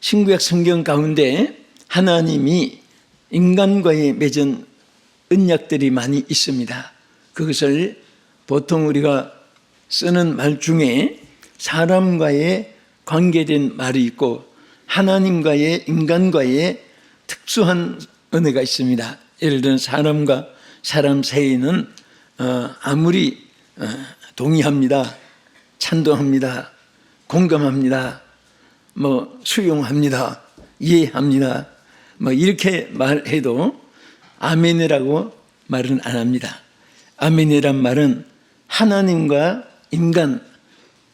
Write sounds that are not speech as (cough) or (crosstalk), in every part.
신구약 성경 가운데 하나님이 인간과의 맺은 언약들이 많이 있습니다. 그것을 보통 우리가 쓰는 말 중에 사람과의 관계된 말이 있고 하나님과의 인간과의 특수한 은혜가 있습니다. 예를 들어 사람과 사람 사이에는 어, 아무리 어, 동의합니다, 찬동합니다, 공감합니다, 뭐 수용합니다, 이해합니다, 뭐 이렇게 말해도 아멘이라고 말은 안 합니다. 아멘이란 말은 하나님과 인간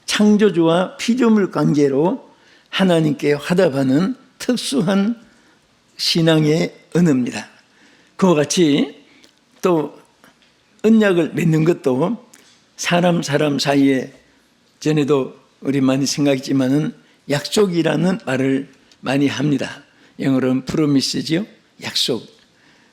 창조주와 피조물 관계로 하나님께 화답하는 특수한 신앙의 은혜입니다. 그와 같이 또 언약을 맺는 것도 사람 사람 사이에 전에도 우리 많이 생각했지만은 약속이라는 말을 많이 합니다. 영어로는 프로미스지요. 약속.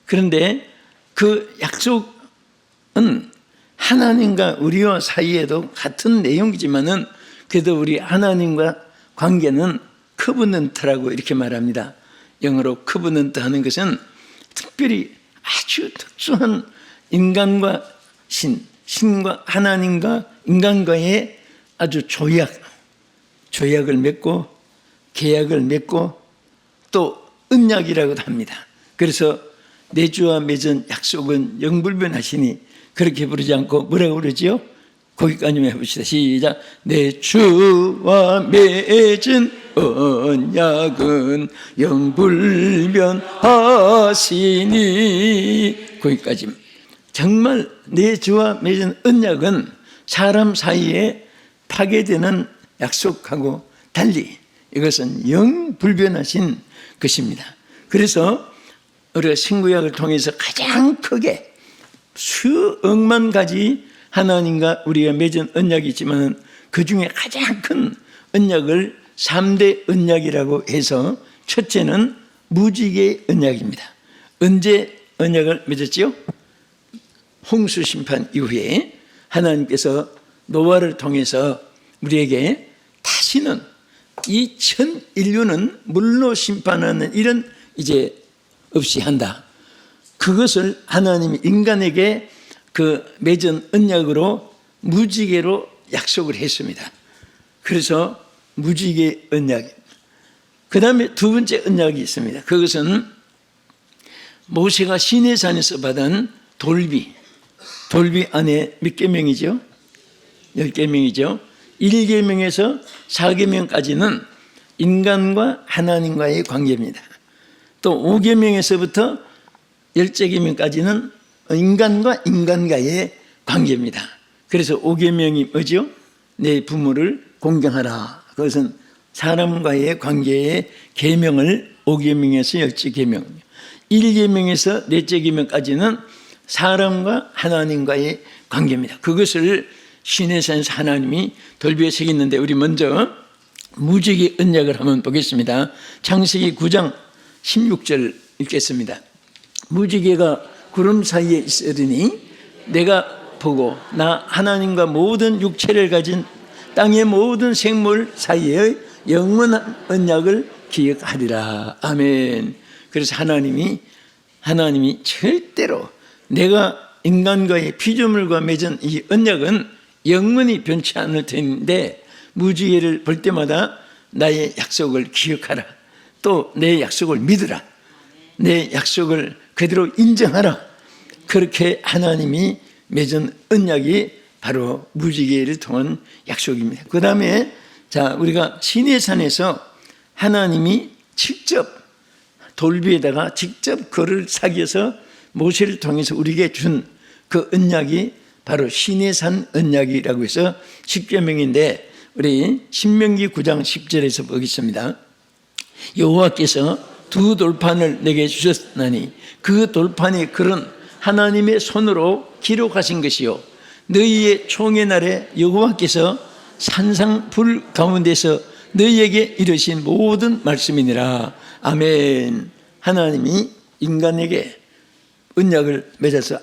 그런데 그 약속은 하나님과 우리와 사이에도 같은 내용이지만은 그래도 우리 하나님과 관계는 커브넌트라고 이렇게 말합니다. 영어로 커브넌트 하는 것은 특별히 아주 특수한 인간과 신, 신과 하나님과 인간과의 아주 조약, 조약을 맺고 계약을 맺고 또 언약이라고도 합니다. 그래서 내 주와 맺은 약속은 영불변하시니 그렇게 부르지 않고 뭐라고 그러지요? 거기까지만 해봅시다. 시작. 내 주와 맺은 언약은 영불변하시니 거기까지. 정말 내 주와 맺은 언약은 사람 사이에 파괴되는 약속하고 달리 이것은 영 불변하신 것입니다. 그래서 우리가 신구약을 통해서 가장 크게 수억만 가지 하나님과 우리가 맺은 언약이 있지만 그 중에 가장 큰 언약을 3대 언약이라고 해서 첫째는 무지개 언약입니다. 언제 언약을 맺었지요? 홍수 심판 이후에 하나님께서 노아를 통해서 우리에게 다시는 이 전 인류는 물로 심판하는 이런 이제 없이 한다. 그것을 하나님이 인간에게 그 맺은 언약으로 무지개로 약속을 했습니다. 그래서 무지개 언약. 그 다음에 두 번째 언약이 있습니다. 그것은 모세가 시내산에서 받은 돌비. 돌비 안에 몇 개명이죠? 열 개명이죠. 1계명에서 4계명까지는 인간과 하나님과의 관계입니다. 또 5계명에서부터 열째계명까지는 인간과 인간과의 관계입니다. 그래서 5계명이 뭐죠? 내 부모를 공경하라. 그것은 사람과의 관계의 계명을 5계명에서 열째 계명. 1계명에서 넷째 계명까지는 사람과 하나님과의 관계입니다. 그것을 시내산에서 하나님이 돌비에 새겼는데 우리 먼저 무지개 언약을 한번 보겠습니다. 창세기 9장 16절 읽겠습니다. 무지개가 구름 사이에 있으리니 내가 보고 나 하나님과 모든 육체를 가진 땅의 모든 생물 사이의 영원한 언약을 기억하리라. 아멘. 그래서 하나님이 하나님이 절대로 내가 인간과의 피조물과 맺은 이 언약은 영원히 변치 않을 텐데 무지개를 볼 때마다 나의 약속을 기억하라. 또 내 약속을 믿으라. 내 약속을 그대로 인정하라. 그렇게 하나님이 맺은 언약이 바로 무지개를 통한 약속입니다. 그 다음에 자 우리가 시내산에서 하나님이 직접 돌비에다가 직접 그를 사귀어서 모세를 통해서 우리에게 준 그 언약이 바로 시내산 언약이라고 해서 십계명인데 우리 신명기 9장 10절에서 보겠습니다. 여호와께서 두 돌판을 내게 주셨나니 그 돌판이 그런 하나님의 손으로 기록하신 것이요. 너희의 총의 날에 여호와께서 산상 불 가운데서 너희에게 이르신 모든 말씀이니라. 아멘. 하나님이 인간에게 언약을 맺어서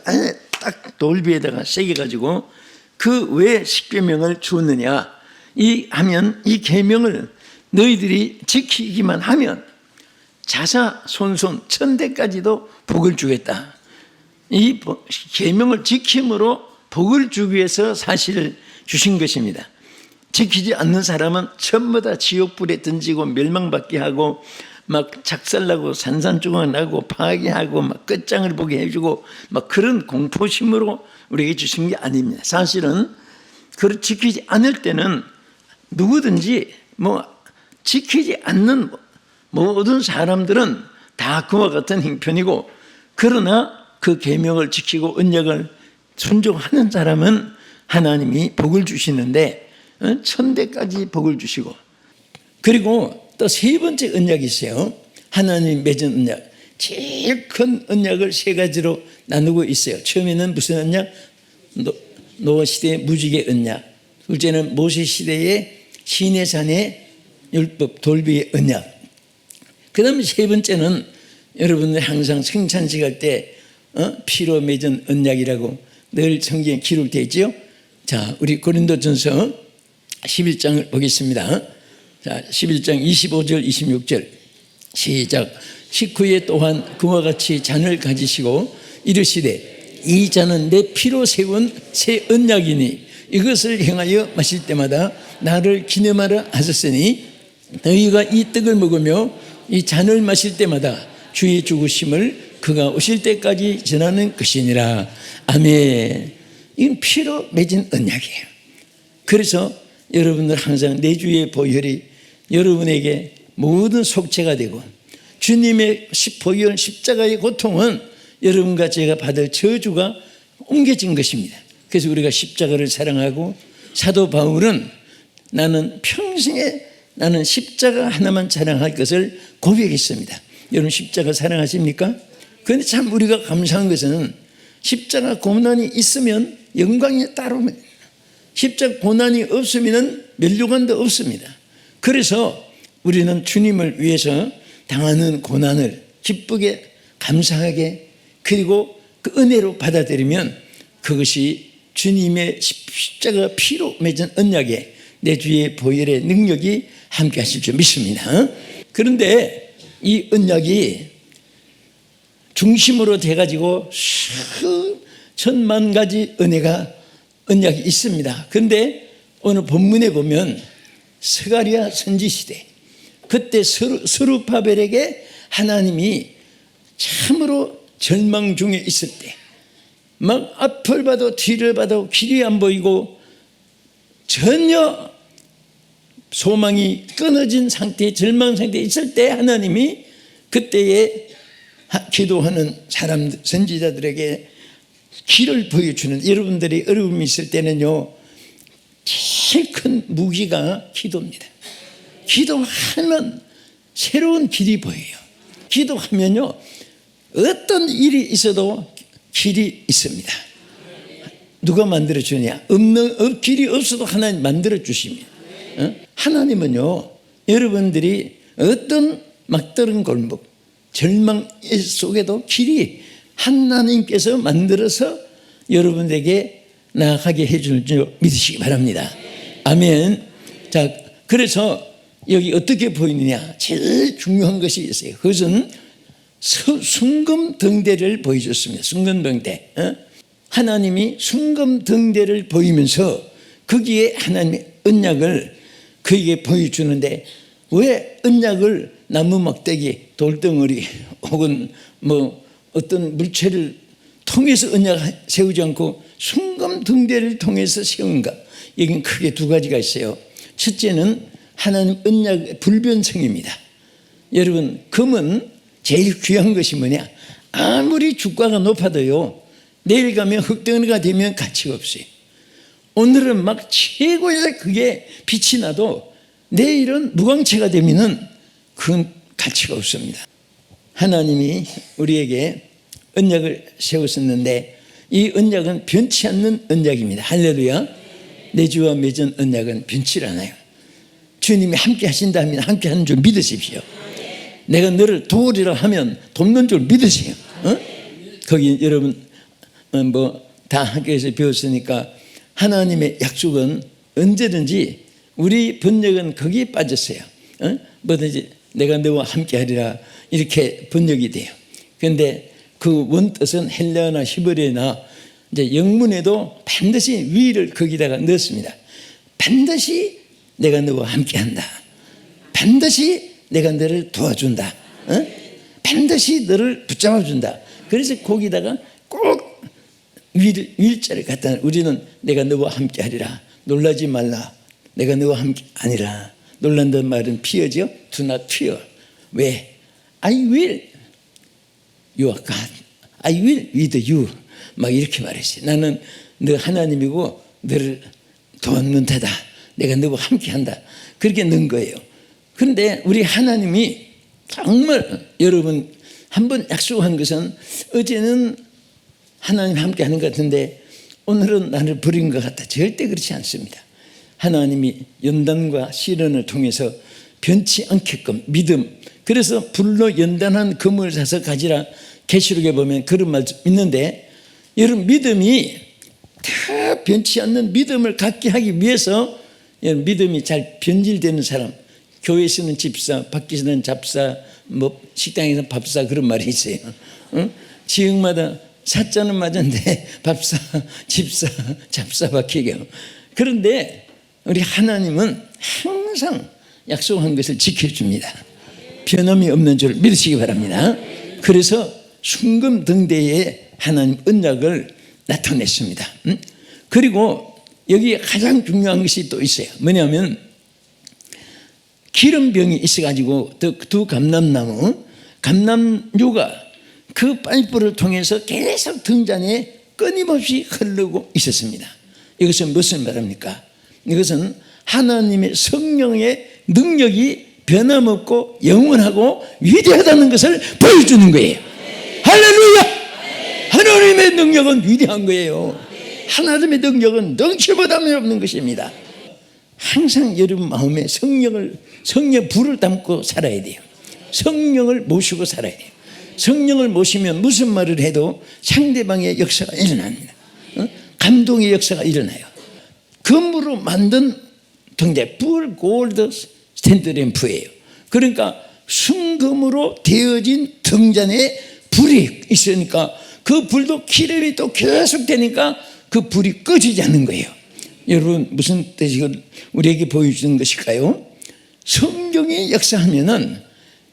딱 돌비에다가 새겨 가지고 그 왜 십계명을 주었느냐 이 하면 이 계명을 너희들이 지키기만 하면 자사 손손 천대까지도 복을 주겠다. 이 보- 계명을 지킴으로 복을 주기 위해서 사실을 주신 것입니다. 지키지 않는 사람은 전부 다 지옥불에 던지고 멸망받게 하고 막 작살나고 산산조각 나고 파괴하고 막 끝장을 보게 해주고 막 그런 공포심으로 우리에게 주신 게 아닙니다. 사실은 그걸 지키지 않을 때는 누구든지 뭐 지키지 않는 모든 사람들은 다 그와 같은 형편이고 그러나 그 계명을 지키고 언약을 순종하는 사람은 하나님이 복을 주시는데 어? 천대까지 복을 주시고 그리고 또 세 번째 언약이 있어요. 하나님 맺은 언약. 제일 큰 언약을 세 가지로 나누고 있어요. 처음에는 무슨 언약? 노, 노아 시대의 무지개 언약. 둘째는 모세 시대의 시내산의 율법 돌비의 언약. 그 다음에 세 번째는 여러분들 항상 생찬식 할때 어? 피로 맺은 언약이라고 늘 성경에 기록되어 있죠. 자, 우리 고린도전서 11장을 보겠습니다. 자, 11장 25절 26절. 시작. 식후에 또한 그와 같이 잔을 가지시고 이르시되 이 잔은 내 피로 세운 새 언약이니 이것을 행하여 마실 때마다 나를 기념하라 하셨으니 너희가 이 떡을 먹으며 이 잔을 마실 때마다 주의 죽으심을 그가 오실 때까지 전하는 것이니라. 아멘. 이건 피로 맺은 언약이에요. 그래서 여러분들 항상 내 주의 보혈이 여러분에게 모든 속죄가 되고 주님의 십- 보혈 십자가의 고통은 여러분과 제가 받을 저주가 옮겨진 것입니다. 그래서 우리가 십자가를 사랑하고 사도 바울은 나는 평생에 나는 십자가 하나만 사랑할 것을 고백했습니다. 여러분 십자가 사랑하십니까? 그런데 참 우리가 감사한 것은 십자가 고난이 있으면 영광이 따르면 십자가 고난이 없으면 멸류관도 없습니다. 그래서 우리는 주님을 위해서 당하는 고난을 기쁘게 감사하게 그리고 그 은혜로 받아들이면 그것이 주님의 십자가 피로 맺은 언약에 내 주의 보혈의 능력이 함께 하실 줄 믿습니다. 그런데 이 언약이 중심으로 돼가지고 수 천만 가지 은혜가 언약이 있습니다. 그런데 오늘 본문에 보면 스가리아 선지 시대 그때 스루- 스루파벨에게 하나님이 참으로 절망 중에 있을 때 막 앞을 봐도 뒤를 봐도 길이 안 보이고 전혀 소망이 끊어진 상태, 절망 상태에 있을 때 하나님이 그때에 하- 기도하는 사람, 선지자들에게 길을 보여주는 여러분들이 어려움이 있을 때는요, 제일 큰 무기가 기도입니다. 기도하면 새로운 길이 보여요. 기도하면요, 어떤 일이 있어도 길이 있습니다. 누가 만들어 주냐? 없는 없- 길이 없어도 하나님 만들어 주십니다. 어? 하나님은요, 여러분들이 어떤 막다른 골목, 절망 속에도 길이 하나님께서 만들어서 여러분에게 나아가게 해주는 줄 믿으시기 바랍니다. 아멘. 자, 그래서 여기 어떻게 보이느냐? 제일 중요한 것이 있어요. 그것은 수- 순금등대를 보여줬습니다. 순금등대. 어? 하나님이 순금등대를 보이면서 거기에 하나님의 언약을 그에게 보여주는데 왜 언약을 나무 막대기, 돌덩어리 혹은 뭐 어떤 물체를 통해서 언약 세우지 않고 순금 등대를 통해서 세운가? 여긴 크게 두 가지가 있어요. 첫째는 하나님 언약 불변성입니다. 여러분 금은 제일 귀한 것이 뭐냐? 아무리 주가가 높아도요 내일 가면 흙덩어리가 되면 가치가 없어요. 오늘은 막 최고의 그게 빛이 나도 내일은 무광채가 되면은 그건 가치가 없습니다. 하나님이 우리에게 언약을 세웠었는데 이 언약은 변치 않는 언약입니다. 할렐루야. 내 주와 맺은 언약은 변치 않아요. 주님이 함께 하신다면 함께 하는 줄 믿으십시오. 내가 너를 도우리라 하면 돕는 줄 믿으세요. 어? 거기 여러분 어, 뭐다 학교에서 배웠으니까 하나님의 약속은 언제든지 우리 번역은 거기에 빠졌어요. 어? 뭐든지 내가 너와 함께 하리라 이렇게 번역이 돼요. 그런데 그 원뜻은 헬레나 히브리나 이제 영문에도 반드시 위를 거기다가 넣습니다. 반드시 내가 너와 함께한다. 반드시 내가 너를 도와준다. 어? 반드시 너를 붙잡아준다. 그래서 거기다가 꼭 윌, 윌자를 갖다 우리는 내가 너와 함께하리라. 놀라지 말라. 내가 너와 함께 아니라. 놀란다는 말은 피어죠. Do not fear. 왜? I will. You are God. I will with you. 막 이렇게 말했어요. 나는 너 하나님이고 너를 테다. 내가 너와 함께한다. 그렇게 넣은 거예요. 그런데 우리 하나님이 정말 여러분 한 번 약속한 것은 어제는 하나님 함께 하는 것 같은데 오늘은 나를 버린 것 같다. 절대 그렇지 않습니다. 하나님이 연단과 시련을 통해서 변치 않게끔 믿음. 그래서 불로 연단한 금을 사서 가지라. 계시록에 보면 그런 말 있는데 여러분 믿음이 다 변치 않는 믿음을 갖게 하기 위해서 여러분 믿음이 잘 변질되는 사람 교회에서는 집사, 밖에서는 잡사, 뭐 식당에서 밥사 그런 말이 있어요. 응? 지역마다 사자는 맞은데 (laughs) 밥사, 집사, 잡사 바뀌게요. 그런데 우리 하나님은 항상 약속한 것을 지켜줍니다. 변함이 없는 줄 믿으시기 바랍니다. 그래서 순금 등대에 하나님 언약을 나타냈습니다. 응? 그리고 여기 가장 중요한 것이 또 있어요. 뭐냐면 기름병이 있어가지고 두 감람나무, 감람류가 그 파이프를 통해서 계속 등잔에 끊임없이 흐르고 있었습니다. 이것은 무슨 말입니까? 이것은 하나님의 성령의 능력이 변함없고 영원하고 위대하다는 것을 보여주는 거예요. 할렐루야! 하나님의 능력은 위대한 거예요. 하나님의 능력은 능치보다는 없는 것입니다. 항상 여러분 마음에 성령을 성령 불을 담고 살아야 돼요. 성령을 모시고 살아야 돼요. 성령을 모시면 무슨 말을 해도 상대방의 역사가 일어납니다. 어? 감동의 역사가 일어나요. 금으로 만든 등대 불 골드 스탠드램프예요. 그러니까 순금으로 되어진 등잔에 불이 있으니까 그 불도 기름이 또 계속 되니까 그 불이 꺼지지 않는 거예요. 여러분 무슨 뜻이 우리에게 보여주는 것일까요? 성경이 역사하면은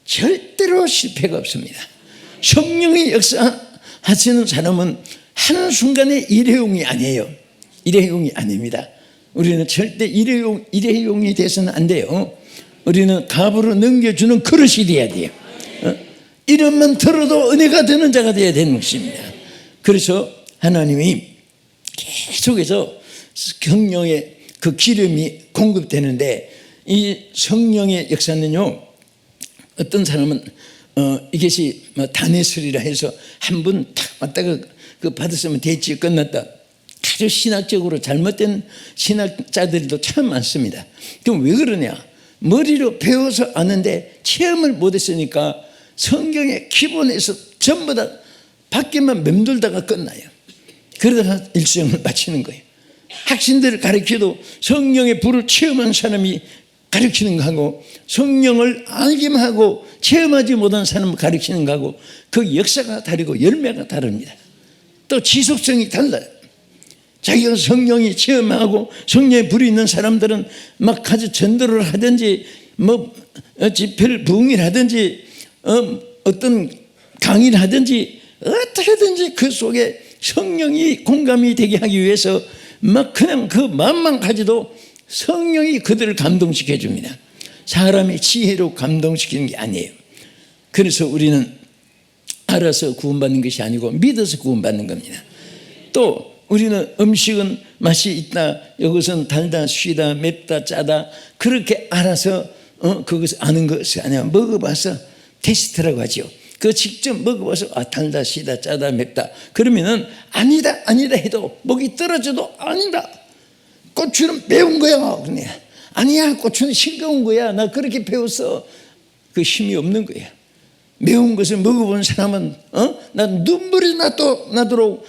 절대로 실패가 없습니다. 성령이 역사하시는 사람은 한순간에 일회용이 아니에요. 일회용이 아닙니다. 우리는 절대 일회용, 일회용이 돼서는 안 돼요. 우리는 갑으로 넘겨주는 그릇이 돼야 돼요. 어? 이름만 들어도 은혜가 되는 자가 되어야 되는 것입니다. 그래서 하나님이 계속해서 성령의 그 기름이 공급되는데 이 성령의 역사는요 어떤 사람은 어, 이것이 뭐 다네슬이라 해서 한 번 탁 왔다가 그 받았으면 됐지 끝났다. 아주 신학적으로 잘못된 신학자들도 참 많습니다. 그럼 왜 그러냐? 머리로 배워서 아는데 체험을 못했으니까 성경의 기본에서 전부 다 밖에만 맴돌다가 끝나요. 그러다가 일생을 마치는 거예요. 학생들을 가르쳐도 성령의 불을 체험한 사람이 가르치는 거하고 성령을 알기만 하고 체험하지 못한 사람을 가르치는 거하고 그 역사가 다르고 열매가 다릅니다. 또 지속성이 달라요. 자기가 성령이 체험하고 성령의 불이 있는 사람들은 막 아주 전도를 하든지 뭐 어, 집회를 부흥을 하든지 어, 어떤 강의를 하든지 어떻게든지 그 속에 성령이 공감이 되게 하기 위해서 막 그냥 그 마음만 가지도 성령이 그들을 감동시켜 줍니다. 사람의 지혜로 감동시키는 게 아니에요. 그래서 우리는 알아서 구원받는 것이 아니고 믿어서 구원받는 겁니다. 또 우리는 음식은 맛이 있다. 이것은 달다, 쉬다, 맵다, 짜다. 그렇게 알아서 어, 그것을 아는 것이 아니야. 먹어봐서 테스트라고 하죠. 그 직접 먹어봐서 아 달다, 시다, 짜다, 맵다. 그러면은 아니다, 아니다 해도 목이 떨어져도 아니다. 고추는 매운 거야. 그냥 아니야, 고추는 싱거운 거야. 나 그렇게 배웠어. 그 힘이 없는 거야. 매운 것을 먹어본 사람은 어? 나 눈물이 나도 나도록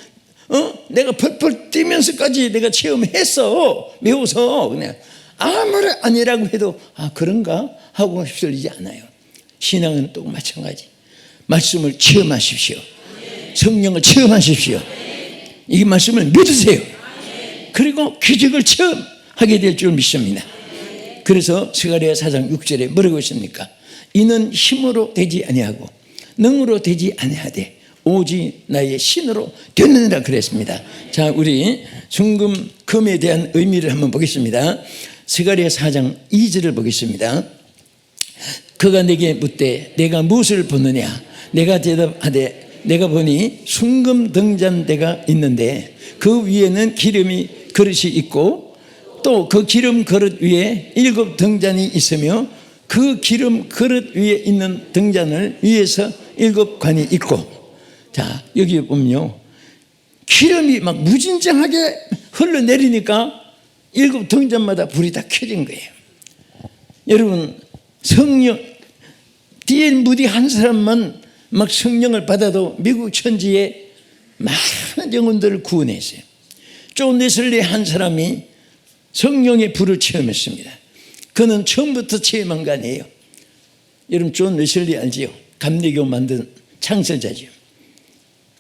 어? 내가 펄펄 뛰면서까지 내가 체험했어. 매워서 그냥 아무리 아니라고 해도 아 그런가 하고 휩쓸리지 않아요. 신앙은 또 마찬가지. 말씀을 체험하십시오. 성령을 체험하십시오. 이 말씀을 믿으세요. 그리고 기적을 체험하게 될 줄 믿습니다. 그래서 스가랴 사장 6절에 뭐라고 했습니까? 이는 힘으로 되지 아니하고 능으로 되지 아니하되 오직 나의 신으로 되느니라 그랬습니다. 자, 우리 순금 금에 대한 의미를 한번 보겠습니다. 스가랴 4장 2절을 보겠습니다. 그가 내게 묻되 내가 무엇을 보느냐 내가 대답하되 내가 보니 순금 등잔대가 있는데 그 위에는 기름이 그릇이 있고 또 그 기름 그릇 위에 일곱 등잔이 있으며 그 기름 그릇 위에 있는 등잔을 위에서 일곱 관이 있고 자 여기 보면요 기름이 막 무진장하게 흘러내리니까 일곱 등잔마다 불이 다 켜진 거예요 여러분 성령 뒤에 무디 한 사람만 막 성령을 받아도 미국 천지에 많은 영혼들을 구원했어요. 존 웨슬리 한 사람이 성령의 불을 체험했습니다. 그는 처음부터 체험한 거 아니에요. 여러분 존 웨슬리 알지요? 감리교 만든 창설자죠.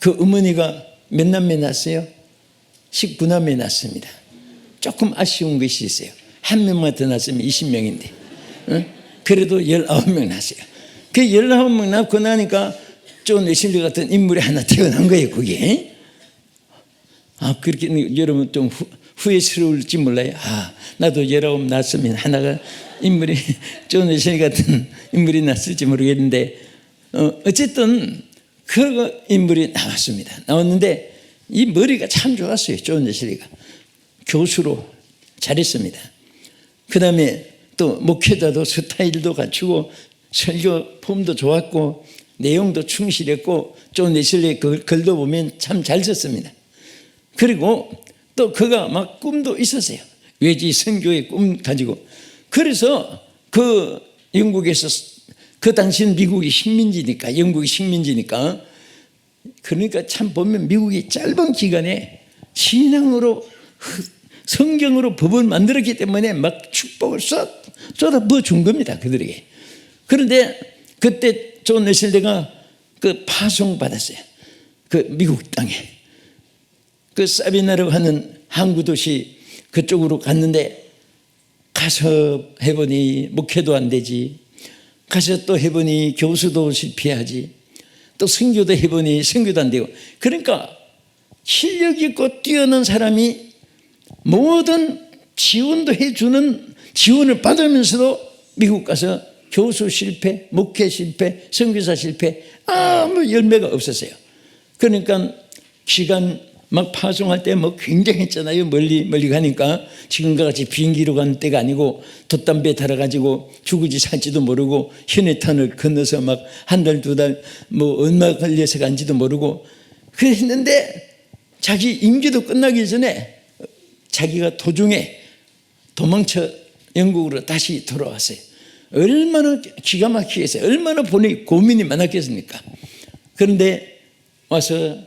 그 어머니가 몇 남매 낳았어요? 19남매 낳습니다. 조금 아쉬운 것이 있어요. 한 명만 더 낳았으면 20명인데. 그래도 19명 낳았어요. 그 19명 낳고 나니까 존 웨슬리 같은 인물이 하나 태어난 거예요, 그게. 아, 그렇게 여러분 좀 후, 후회스러울지 몰라요. 아, 나도 열아홉 낳았으면 하나가 인물이 (laughs) 존 웨슬리 같은 인물이 났을지 모르겠는데, 어, 어쨌든 그 인물이 나왔습니다. 나왔는데 이 머리가 참 좋았어요, 존 웨슬리가. 교수로 잘했습니다. 그 다음에 또 목회자도 스타일도 갖추고 설교 폼도 좋았고 내용도 충실했고 그 글도 보면 참 잘 썼습니다. 그리고 또 그가 막 꿈도 있었어요. 외지 선교의 꿈 가지고. 그래서 그 영국에서 그 당시는 미국이 식민지니까 영국이 식민지니까 그러니까 참 보면 미국이 짧은 기간에 신앙으로 성경으로 법을 만들었기 때문에 막 축복을 쏟, 쏟아 부어 준 겁니다. 그들에게. 그런데 그때 존 웨슬리가 그 파송받았어요. 그 미국 땅에. 그 사비나라고 하는 항구 도시 그쪽으로 갔는데 가서 해보니 목회도 안 되지. 가서 또 해보니 교수도 실패하지. 또 선교도 해보니 선교도 안 되고. 그러니까 실력 있고 뛰어난 사람이 모든 지원도 해주는 지원을 받으면서도 미국 가서 교수 실패, 목회 실패, 선교사 실패 아무 열매가 없었어요. 그러니까 시간 막 파송할 때 뭐 굉장했잖아요. 멀리 멀리 가니까 지금과 같이 비행기로 가는 때가 아니고 돛담배 달아가지고 죽을지 살지도 모르고 현해탄을 건너서 막 한 달 두 달 뭐 얼마 걸려서 간지도 모르고 그랬는데 자기 임기도 끝나기 전에 자기가 도중에 도망쳐 영국으로 다시 돌아왔어요. 얼마나 기가 막히게 했어요. 얼마나 보니 고민이 많았겠습니까? 그런데 와서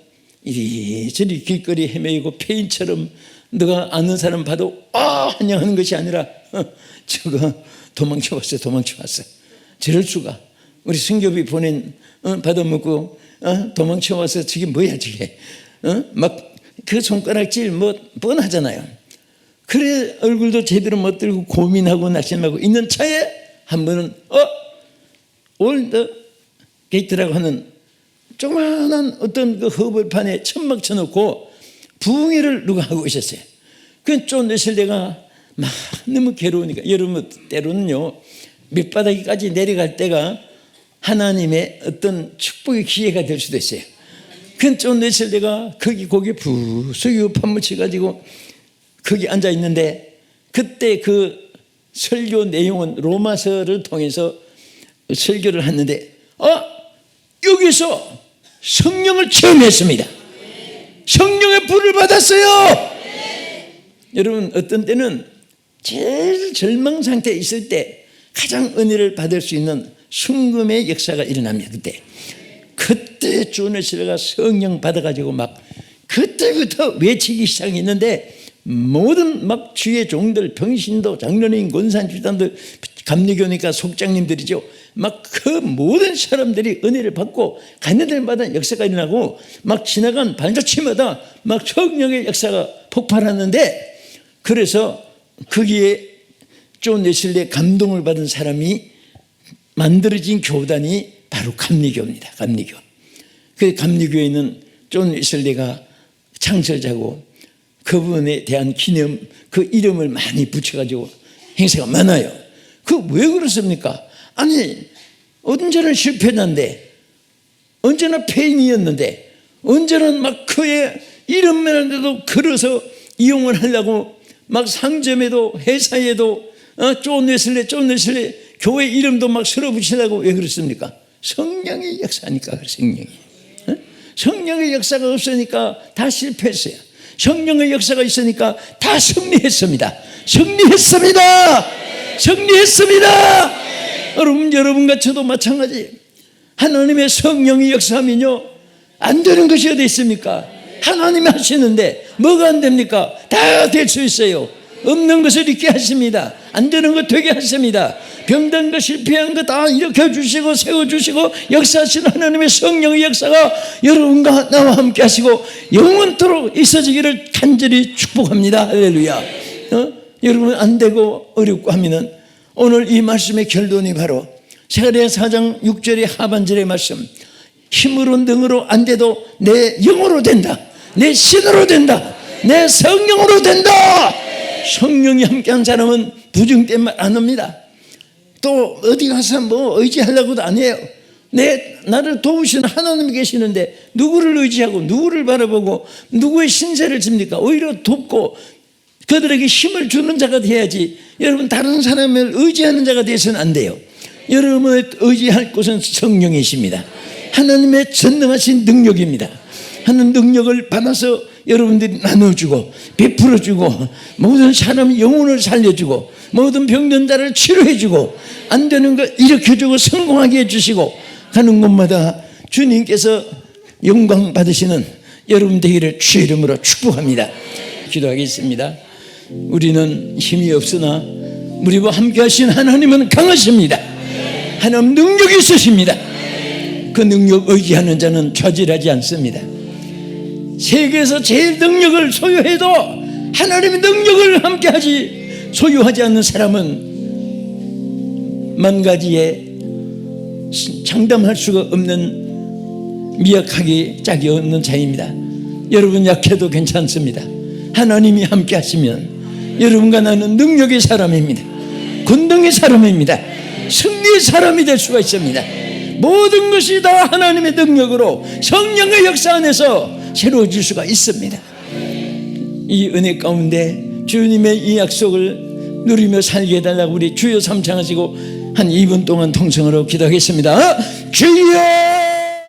이리저리 길거리 헤매이고 폐인처럼 너가 아는 사람 봐도 아 환영하는 것이 아니라 어, 저거 도망쳐 왔어 도망쳐 왔어. 저럴 수가. 우리 승교비 보낸 어, 받아먹고 어, 도망쳐 와서 저게 뭐야 저게. 어? 막 그 손가락질 뭐 뻔하잖아요. 그래 얼굴도 제대로 못 들고 고민하고 낙심하고 있는 차에 한 번은 어 올더 게이트라고 하는 조그마한 어떤 그 허벌판에 천막 쳐놓고 부흥회를 누가 하고 있었어요. 그존 웨슬리가 막 너무 괴로우니까 여러분 때로는요 밑바닥까지 내려갈 때가 하나님의 어떤 축복의 기회가 될 수도 있어요. 그존 웨슬리가 거기 고개 부수기 판묻혀가지고 거기 앉아 있는데 그때 그 설교 내용은 로마서를 통해서 설교를 했는데 어 여기서 성령을 체험했습니다. 성령의 불을 받았어요. 여러분 어떤 때는 제일 절망 상태에 있을 때 가장 은혜를 받을 수 있는 순금의 역사가 일어납니다. 그때 그때 주원의 시가 성령 받아가지고 막 그때부터 외치기 시작했는데 모든 막 주의 종들 병신도 장로님 권산 집단들 감리교니까 속장님들이죠 막 그 모든 사람들이 은혜를 받고 데마다 역사가 일어나고 막 지나간 발자취마다 막 성령의 역사가 폭발하는데 그래서 거기에 존 웨슬리의 감동을 받은 사람이 만들어진 교단이 바로 감리교입니다. 감리교. 그 감리교에는 존 웨슬리가 창설자고 그분에 대한 기념 그 이름을 많이 붙여가지고 행사가 많아요. 그 왜 그렇습니까? 아니 언제나 실패자인데 언제나 폐인이었는데 언제나 막 그의 이름만한데도 걸어서 이용을 하려고 막 상점에도 회사에도 어, 존 웨슬리 교회 이름도 막 쓸어 붙이려고 왜 그렇습니까? 성령의 역사니까 성령이 어? 성령의 역사가 없으니까 다 실패했어요 성령의 역사가 있으니까 다 승리했습니다 승리했습니다 승리했습니다 여러분 여러분과 저도 마찬가지 하나님의 성령이 역사하면요 안 되는 것이 어디 있습니까? 하나님이 하시는데 뭐가 안 됩니까? 다 될 수 있어요. 없는 것을 있게 하십니다. 안 되는 것 되게 하십니다. 병든 것 실패한 거다 일으켜 주시고 세워 주시고 역사하시는 하나님의 성령의 역사가 여러분과 나와 함께 하시고 영원토록 있어지기를 간절히 축복합니다. 할렐루야. 어? 여러분 안 되고 어렵고 하면은 오늘 이 말씀의 결론이 바로 세가랴 4장 6절의 하반절의 말씀 힘으로 능으로 안 돼도 내 영으로 된다. 내 신으로 된다. 내 성령으로 된다. 성령이 함께한 사람은 부정 때문에 안 합니다. 또 어디 가서 뭐 의지하려고도 안 해요. 내 나를 도우시는 하나님이 계시는데 누구를 의지하고 누구를 바라보고 누구의 신세를 집니까? 오히려 돕고 그들에게 힘을 주는 자가 돼야지. 여러분 다른 사람을 의지하는 자가 돼서는 안 돼요. 여러분의 의지할 곳은 성령이십니다. 하나님의 전능하신 능력입니다. 하는 능력을 받아서 여러분들이 나눠주고 베풀어주고 모든 사람 영혼을 살려주고 모든 병든 자를 치료해주고 안 되는 거 일으켜주고 성공하게 해주시고 하는 곳마다 주님께서 영광 받으시는 여러분 되기를 주의 이름으로 축복합니다. 기도하겠습니다. 우리는 힘이 없으나 우리와 함께 하신 하나님은 강하십니다. 하나님 능력이 있으십니다. 그 능력 의지하는 자는 좌절하지 않습니다. 세계에서 제일 능력을 소유해도 하나님의 능력을 함께 하지 소유하지 않는 사람은 만 가지에 장담할 수가 없는 미약하기 짝이 없는 자입니다. 여러분 약해도 괜찮습니다. 하나님이 함께 하시면 여러분과 나는 능력의 사람입니다. 군능의 사람입니다. 승리의 사람이 될 수가 있습니다. 모든 것이 다 하나님의 능력으로 성령의 역사 안에서 새로워질 수가 있습니다. 이 은혜 가운데 주님의 이 약속을 누리며 살게 해달라고 우리 주여 삼창하시고 한 2분 동안 통성으로 기도하겠습니다. 주여